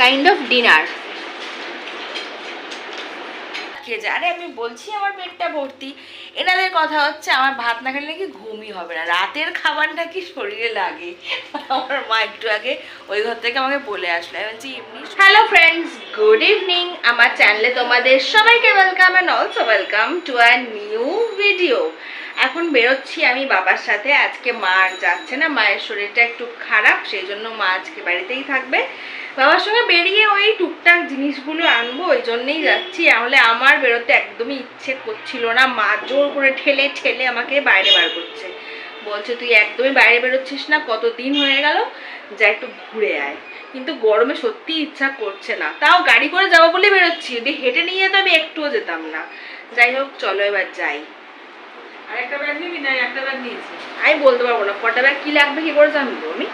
Kind of dinner আরে আমি বলছি আমার পেটটা ভর্তি। এনাদের কথা হচ্ছে আমার ভাত না খেলে নাকি ঘুমই হবে না। রাতের খাবারটা কি শরীরে লাগে? আমার মা একটু আগে ওই ঘর থেকে আমাকে বলে আসলো। আমি বলছি এমনি হ্যালো ফ্রেন্ডস গুড ইভিনিং আমার চ্যানেলে তোমাদের সবাইকে welcome and also welcome to a new video এখন বেরোচ্ছি আমি বাবার সাথে। আজকে মা আর যাচ্ছে না। মায়ের শরীরটা একটু খারাপ সেই জন্য মা আজকে বাড়িতেই থাকবে। বাবার সঙ্গে বেরিয়ে ওই টুকটাক জিনিসগুলো আনব ওই জন্যেই যাচ্ছি। তাহলে আমার বেরোতে একদমই ইচ্ছে করছিল না। মা জোর করে ঠেলে ঠেলে আমাকে বাইরে বার করছে। বলছে তুই একদমই বাইরে বেরোচ্ছিস না কত দিন হয়ে গেল? যা একটু ঘুরে আয়। কিন্তু গরমে সত্যি ইচ্ছা করছে না। তাও গাড়ি করে যাব বলে বেরোচ্ছি। যদি হেঁটে নিয়ে তো আমি একটুও যেতাম না। যাই হোক চলো এবার যাই। আরেকটা ব্যাগ নিবি? না একটা ব্যাগ নিয়েছি। আমি বলতে পারব না। কটা ব্যাগ কি লাগবে কি করে জানব আমি?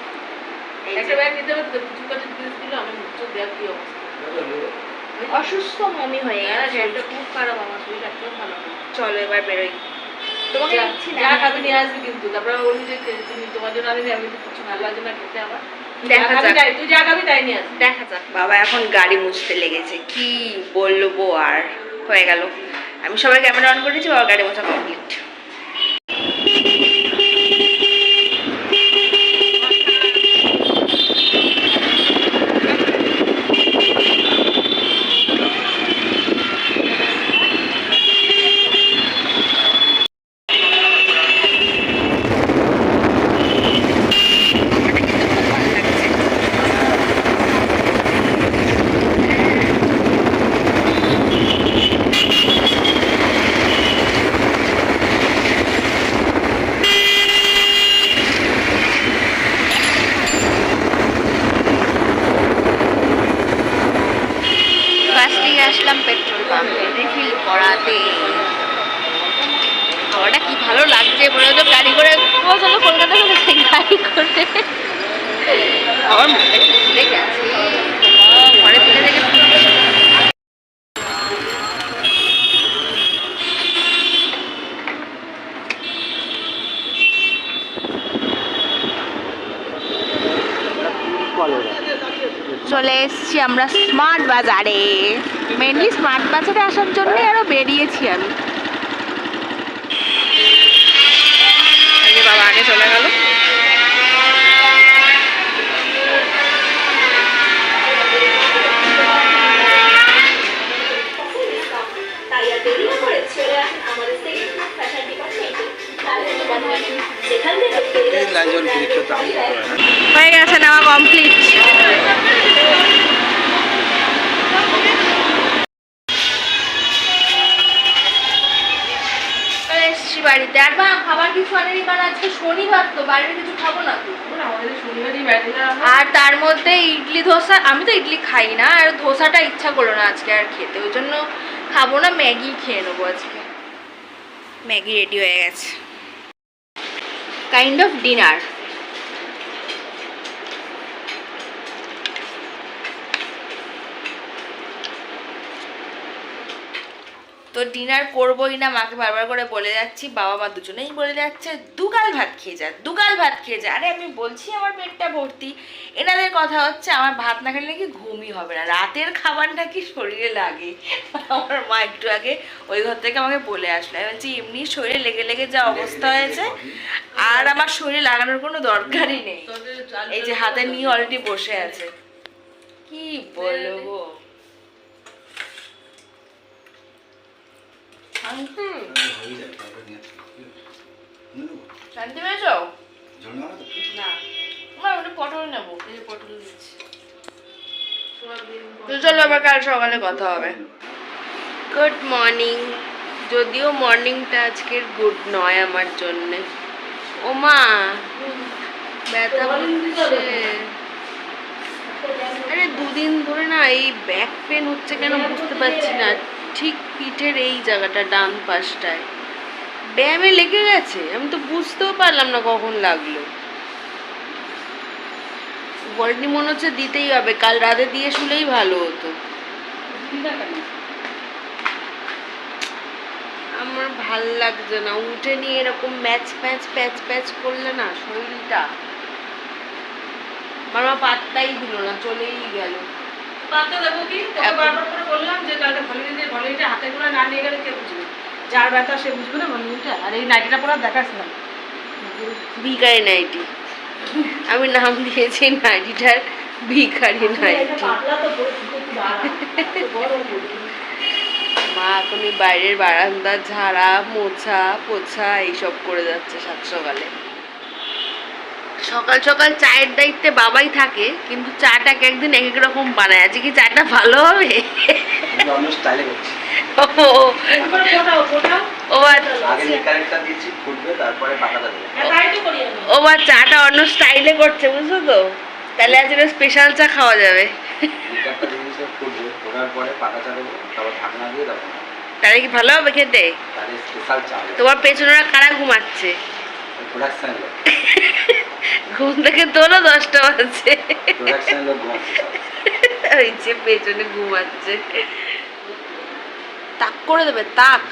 একটা ব্যাগ নিতে হবে তো কিছু কটা আমি মুখে দেখ কি অবস্থা। অসুস্থ মমি হয়ে গেছে খুব খারাপ আমার শরীর একদম ভালো চলো এবার বেরোই। তোমাকে না। নিয়ে আসবি কিন্তু তারপরে বলি যে তুমি তোমার জন্য আমি কিছু ভালো লাগে না খেতে দেখা যাক। তুই যা খাবি তাই নিয়ে আসবি। দেখা যাক। বাবা এখন গাড়ি মুছতে লেগেছে। কি বলব আর? হয়ে গেল। আমি সবাই ক্যামেরা অন করেছি বাবা গাড়ি মোছা কমপ্লিট ফার্স্টেই আসলাম পেট্রোল পাম্পে রিফিল করাতে হাওয়াটা কি ভালো লাগছে মনে হতো গাড়ি করে ও চলো কলকাতা চলে যাই গাড়ি করে আমার ঘরে চলে এসছি আমরা স্মার্ট বাজারে মেনলি স্মার্ট বাজারে আসার জন্যই আরও বেরিয়েছি আমি। বাবা আগে চলে গেল। হয় না গেছে নেওয়া কমপ্লিট এসছি বাড়িতে। আর মা খাবার কিছু আনেনি? কারণ আজকে শনিবার তো বাইরে কিছু খাব না আর তার মধ্যে ইডলি ধোসা আমি তো ইডলি খাই না আর ধোসাটা ইচ্ছা করল না আজকে আর খেতে। ওই জন্য খাব না ম্যাগি খেয়ে নেব আজকে। ম্যাগি রেডি হয়ে গেছে। কাইন্ড অফ ডিনার তো ডিনার করবোই না মাকে বারবার করে বলে যাচ্ছি বাবা মা দুজনেই বলে যাচ্ছে দুগাল ভাত খেয়ে যা দুগাল ভাত খেয়ে যা। আরে আমি বলছি আমার পেটটা ভর্তি। এনাদের কথা হচ্ছে আমার ভাত না খেলে নাকি ঘুমই হবে না। রাতের খাবারটা কি শরীরে লাগে? আমার মা একটু আগে ওই ঘর থেকে আমাকে বলে আসলো। আমি বলছি এমনি শরীরে লেগে লেগে যা অবস্থা হয়েছে আর আমার শরীরে লাগানোর কোনো দরকারই নেই। এই যে হাতে নিয়ে অলরেডি বসে আছে। কি বলব? না। ওটা পটল নেব। এই যে পটল তো চলো আবার কাল সকালে কথা হবে। গুড মর্নিং যদিও মর্নিংটা আজকের গুড নয় আমার জন্যে। ও মা ব্যথা আরে দুদিন ধরে না এই ব্যাক পেন হচ্ছে কেন বুঝতে পারছি না। ঠিক পিঠের এই জায়গাটা ডান পাশটায়। ব্যায়ামে লেগে গেছে, আমি তো বুঝতেও পারলাম না কখন লাগল। বলটি মনে হচ্ছে দিতেই হবে, কাল রাতে দিয়ে শুলেই ভালো হতো। আমার ভালো লাগছে না, উঠে নিয়ে এরকম ম্যাচ প্যাচ প্যাচ প্যাচ করলে না শরীরটা। আমার পাত্তাই দিল না, চলেই গেল। দেবো কি? বারবার করে বললাম যে কালকে হাতে করে না নিয়ে গেলে কে বুঝবে? যার ব্যথা সে বুঝবে না ভলিনিটা আর এই নাইটিটা পরে দেখাস না। নাইটি। আমি নাম দিয়েছি নাইটিটার ভিখারি নাইটি। খুব বড় মা এখনই বাইরের বারান্দা ঝাড়া মোছা পোছা এইসব করে যাচ্ছে সাত সকালে। সকাল সকাল চায়ের দায়িত্বে বাবাই থাকে কিন্তু চাটাকে একদিন এক এক রকম বানায়? আজকে কি চাটা ভালো হবে? আমি অন্য স্টাইলে করছি। ও, ও আচ্ছা। আগে লিকারেটটা দিয়েছি ফুটবে তারপরে পাতাটা দেবো। হ্যাঁ বা চাটা অন্য স্টাইলে করছে বুঝছ তো? তাহলে আজকে স্পেশাল চা খাওয়া যাবে। লিকারটা দিয়েছি ফুটবে। ফোটার পরে পাতা চা দেবো তারপর ঢাকনা দিয়ে দেবো। তাহলে কি ভালো হবে খেতে? তাহলে স্পেশাল চা। তোমার পেছনেরা কারা ঘুমাচ্ছে? প্রোডাকশন লোক ঘুম থেকে তোলো দশটা বাজছে প্রোডাকশন লোক ঘুমাচ্ছে ওই যে পেছনে ঘুমাচ্ছে। তাক করে দেবে তাক।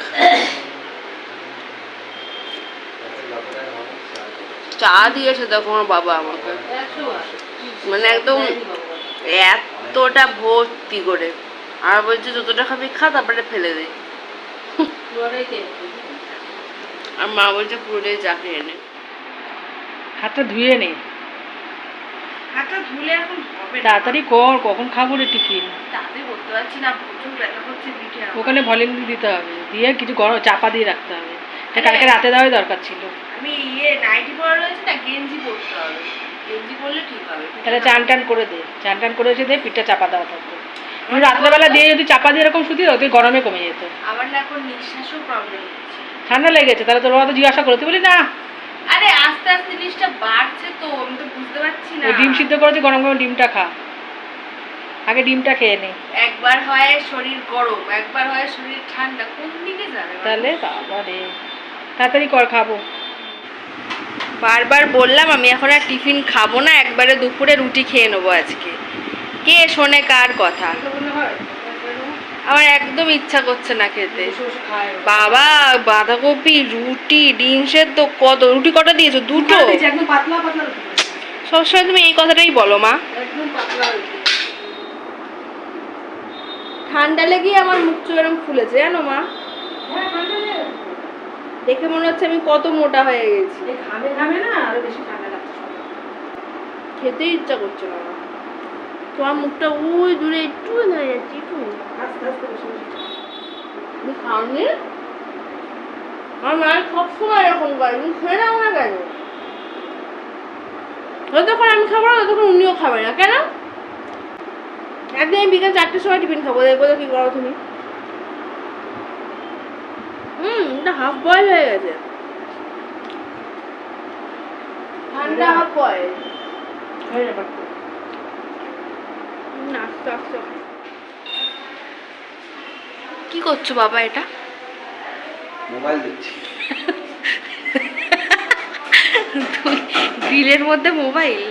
চা দিয়েছে দেখো আমার বাবা আমাকে। মানে একদম এতটা ভর্তি করে। আর বলছে যতটা খাবি খা তারপরে ফেলে দে। আর মা বলছে পুরোটাই চা খেয়ে নে। হাতটা ধুয়ে নে। হাতটা ধুলে এখন হবে তাড়াতাড়ি কর কখন খাব রে টিফিন? তাড়াতাড়ি করতে পারছি না প্রচুর ব্যথা করছে পিঠে ওখানে ভলিনি দিতে হবে। দিয়ে কিছু গরম চাপা দিয়ে রাখতে হবে। এটা কালকে রাতে দেওয়াই দরকার ছিল। আমি ইয়ে নাইটি পরা রয়েছে না গেঞ্জি পরতে হবে। গেঞ্জি পরলে ঠিক হবে। তাহলে চান টান করে দে। চান টান করে এসে দে পিঠটা চাপা দেওয়া থাকবে। রাত্রেবেলা দিয়ে যদি চাপা দিয়ে এরকম শুধু দাও গরমে কমে যেত। আমার না এখন নিঃশ্বাসও প্রবলেম ঠান্ডা লেগেছে তাহলে তোর তো জিজ্ঞাসা করো তুই বলি না। আরে আস্তে আস্তে জিনিসটা বাড়ছে তো আমি তো বুঝতে পারছি না। ডিম সিদ্ধ করেছে গরম গরম ডিমটা খা। আগে ডিমটা খেয়ে নে। একবার হয় শরীর গরম একবার হয় শরীর ঠান্ডা কোন দিকে যাবে তাহলে বাবা রে। তাড়াতাড়ি কর খাব। বারবার বললাম আমি এখন আর টিফিন খাব না একবারে দুপুরে রুটি খেয়ে নেব আজকে। কে শোনে কার কথা? আমার একদম ইচ্ছা করছে না খেতে। বাবা বাঁধাকপি রুটি ডিম সেদ্ধ কত রুটি কটা দিয়েছ? দুটো? একদম পাতলা পাতলা সবসময় তুমি এই কথাটাই বলো মা। ঠান্ডা লেগেই আমার মুখ চোখ এরকম ফুলেছে জানো মা? দেখে মনে হচ্ছে আমি কত মোটা হয়ে গেছি। ঘামে ঘামে না আরও বেশি ঠান্ডা লাগছে খেতে ইচ্ছা করছে না। তোমার মুখটা ওই দূরে একটু হয়ে যাচ্ছে একটু। খাওনি। আমার মায়ের সবসময় এরকম করে তুমি খেয়ে নাও না কেন? যতক্ষণ আমি খাব না ততক্ষণ উনিও খাবে না কেন? একদিন আমি বিকাল চারটের সময় টিফিন খাব দেখব তো কি করো তুমি। হুম এটা হাফ বয়েল হয়ে গেছে। ঠান্ডা হাফ বয়েল হয়ে যাবে। আস্তে আস্তে কি করছ বাবা এটা? মোবাইল দিচ্ছি গ্রিলের মধ্যে মোবাইল?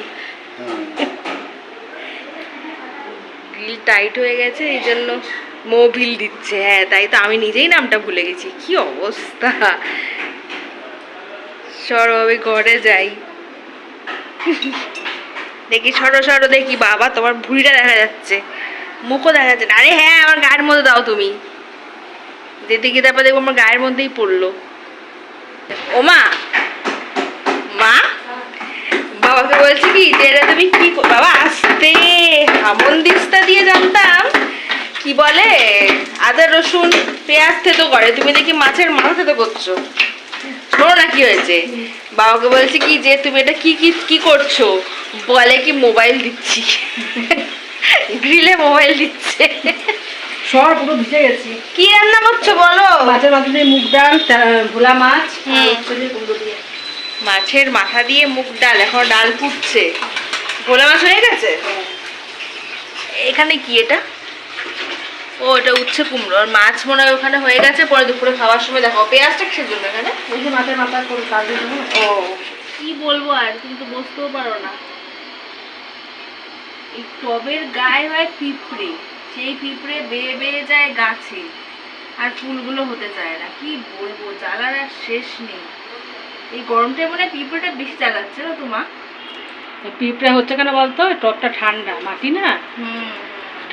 গ্রিল টাইট হয়ে গেছে এই জন্য মোবিল দিচ্ছে। হ্যাঁ তাই তো আমি নিজেই নামটা ভুলে গেছি। কি অবস্থা? সরো আমি ঘরে যাই। দেখি, সরো সরো, দেখি, বাবা, তোমার ভুঁড়িটা দেখা যাচ্ছে। মুখও দেখা যাচ্ছে না। আরে হ্যাঁ আমার গায়ের মধ্যে দাও তুমি। যেতে গিয়ে তারপর দেখব, আমার গায়ের মধ্যেই পড়ল। ও মা মা, বাবাকে বলছি কি, যে এটা তুমি কি বাবা, আসতে হামন দিস্তা দিয়ে জানতাম। কি বলে, আদা, রসুন, পেঁয়াজ থেতো করে। তুমি দেখি মাছের মাথা থেতো করছ। শোনো না কি হয়েছে। বাবাকে বলছি কি যে তুমি এটা কি কি কি করছ? বলে কি মোবাইল দিচ্ছি। গ্রিলে মোবাইল দিচ্ছে। সর পুরো ভিজে গেছি। কি রান্না করছ বলো? মাছের মাথা দিয়ে মুগ ডাল ভোলা মাছ মাছের মাথা দিয়ে মুগ ডাল এখন ডাল ফুটছে। ভোলা মাছ হয়ে গেছে? এখানে কি এটা? ও এটা উচ্ছে কুমড়ো। আর মাছ মনে হয় ওখানে হয়ে গেছে পরে দুপুরে খাওয়ার সময় দেখো পেঁয়াজটা কিসের জন্য এখানে? ওই যে মাছের মাথা করে কাজ দিয়ে ও। কি বলব আর তুমি তো বসতেও পারো না। এই টবের গায়ে হয় পিঁপড়ে। সেই পিঁপড়ে বেয়ে বেয়ে যায় গাছে। আর ফুলগুলো হতে চায় না। কি বলব জ্বালার আর শেষ নেই। এই গরমটায় মনে হয় পিঁপড়েটা বেশি জ্বালাচ্ছে না তোমা? পিঁপড়ে হচ্ছে কেন বলতো? টবটা ঠান্ডা মাটি না? হুম।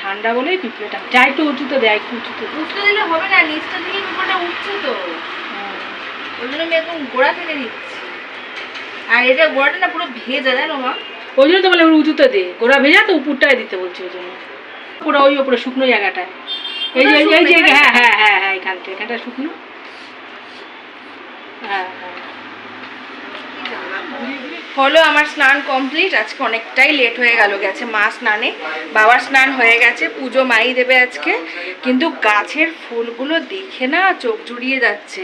ঠান্ডা বলেই পিঁপড়েটা যা একটু উঁচুতে দেয় একটু উঁচুতে দে। উঠতে দিলে হবে না নিচটা থেকে পেপারটা উঠছে তো। ওই জন্য আমি একদম গোড়া দিচ্ছি। আর এটা গোড়াটা না পুরো ভেজা জানো মা? ওই জন্য তো বলে উঁচুতে দে। গোড়া ভেজা তো উপরটায় দিতে বলছি ওই জন্য। পুরো ওই ওপরে শুকনো জায়গাটায়। এই যে এই যে হ্যাঁ হ্যাঁ হ্যাঁ হ্যাঁ এখানটা এখানটা শুকনো। হ্যাঁ হ্যাঁ। হলো আমার স্নান কমপ্লিট আজকে অনেকটাই লেট হয়ে গেল, গেছে মা স্নানে। বাবার স্নান হয়ে গেছে, পুজো মাই দেবে আজকে। কিন্তু গাছের ফুলগুলো দেখে না চোখ জুড়িয়ে যাচ্ছে।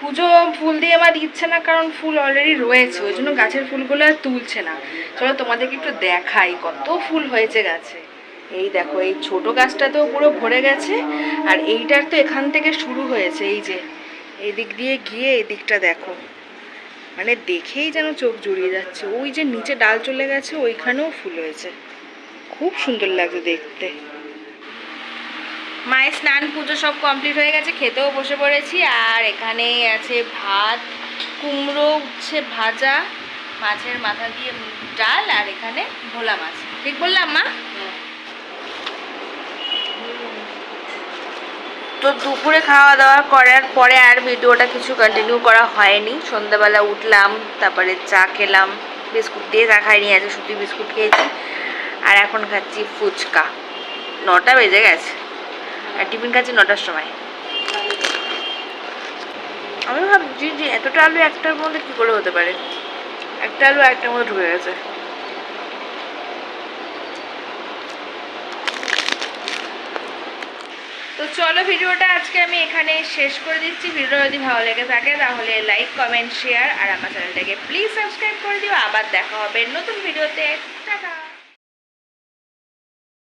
পুজো ফুল দিয়ে আমার দিচ্ছে না, কারণ ফুল অলরেডি রয়েছে, ওই জন্য গাছের ফুলগুলো আর তুলছে না। চলো তোমাদেরকে একটু দেখাই কত ফুল হয়েছে গাছে। এই দেখো, এই ছোট গাছটা তো পুরো ভরে গেছে, আর এইটার তো এখান থেকে শুরু হয়েছে, এই যে। এই দিক দিয়ে গিয়ে এই দিকটা দেখো। মানে দেখেই যেন চোখ জুড়িয়ে যাচ্ছে। ওই যে নিচে ডাল চলে গেছে, ওইখানেও ফুল হয়েছে। খুব সুন্দর লাগছে দেখতে। মায়ের স্নান, পুজো সব কমপ্লিট হয়ে গেছে, খেতেও বসে পড়েছি। আর এখানে আছে ভাত, কুমড়ো, উচ্ছে ভাজা, মাছের মাথা দিয়ে ডাল, আর এখানে ভোলা মাছ। ঠিক বললাম মা? তো দুপুরে খাওয়া দাওয়া করার পরে আর ভিডিওটা কিছু কন্টিনিউ করা হয়নি। সন্ধ্যাবেলা উঠলাম, তারপরে চা খেলাম, বিস্কুট দিয়ে চা খাইনি আছে শুধু বিস্কুট খেয়েছি, আর এখন খাচ্ছি ফুচকা। নটা বেজে গেছে। আর টিফিন খাচ্ছি নটার সময়। আমি ভাবছি যে এতটা আলু একটার মধ্যে কী করে হতে পারে? একটা আলু একটার মধ্যে ঢুকে গেছে। তো চলো ভিডিওটা আজকে আমি এখানে শেষ করে দিচ্ছি। ভিডিও যদি ভালো লেগে থাকে তাহলে লাইক কমেন্ট শেয়ার আর আমার চ্যানেলটাকে প্লিজ সাবস্ক্রাইব করে দিও। আবার দেখা হবে নতুন ভিডিওতে। টাটা!